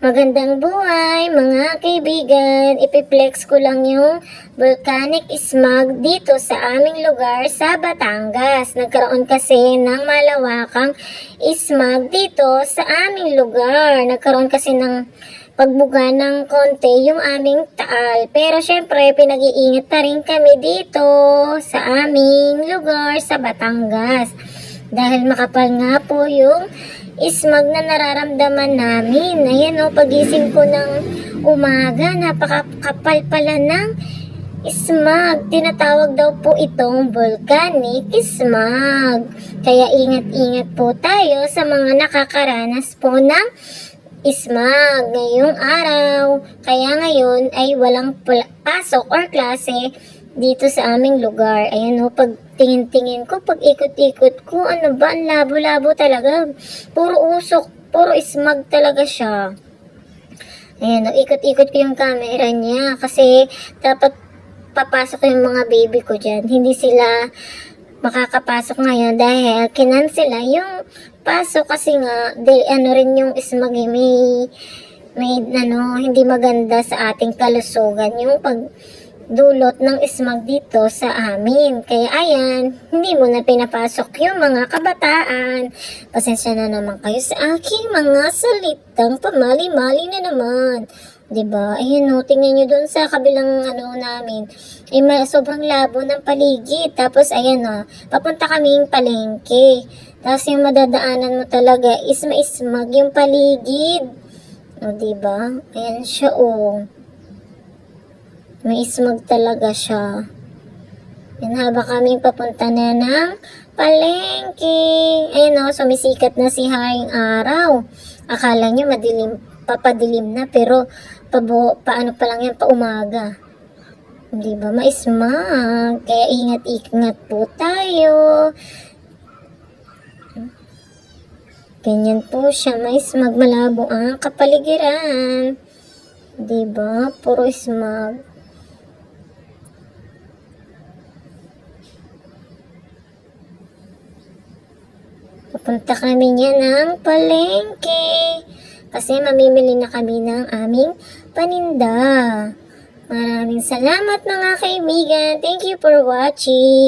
Magandang buhay mga kaibigan. Ipiplex ko lang yung volcanic smog dito sa aming lugar sa Batangas. Nagkaroon kasi ng malawakang smog dito sa aming lugar. Nagkaroon kasi ng pagbuga ng konti yung aming taal. Pero syempre, pinag-iingat pa rin kami dito sa aming lugar sa Batangas. Dahil makapal nga po yung ismag na nararamdaman namin. Ayan o, pagising ko ng umaga, napakakapal pala ng ismag. Tinatawag daw po itong volcanic ismag. Kaya ingat-ingat po tayo sa mga nakakaranas po ng ismag ngayong araw. Kaya ngayon ay walang pasok or klase dito sa aming lugar. Ayan o, pag tingin-tingin ko, pag ikot-ikot ko, ano ba, ang labo-labo talaga. Puro usok, puro ismag talaga siya. Ayan, ikot-ikot ko yung camera niya kasi dapat papasok yung mga baby ko dyan. Hindi sila makakapasok ngayon dahil kinansela yung pasok kasi nga, di, ano rin yung ismag eh, may, may ano, hindi maganda sa ating kalusugan yung pag dulot ng ismag dito sa amin. Kaya ayan, hindi mo na pinapasok yung mga kabataan. Pasensya na naman kayo sa aking mga salitang pamali-mali na naman. 'Di ba? Ayun no, tingnan nyo doon sa kabilang ano namin. Ay may sobrang labo ng paligid. Tapos ayan no, papunta kaming palengke. Tapos yung madadaanan mo talaga is maismag yung paligid. O, 'di ba? Ayan siya oh. May ismag talaga siya. Yan haba kaming papunta na ng palengke. Ayun o, sumisikat na si Haring Araw. Akala nyo madilim, papadilim na, pero pabo, paano pa lang yan, pa umaga. Di ba? Maismag. Kaya ingat-ingat po tayo. Ganyan po siya. Maismag malabo ang kapaligiran. Di ba? Puro smog. Pupunta kami niya ng palengke. Kasi mamimili na kami ng aming paninda. Maraming salamat mga kaibigan. Thank you for watching.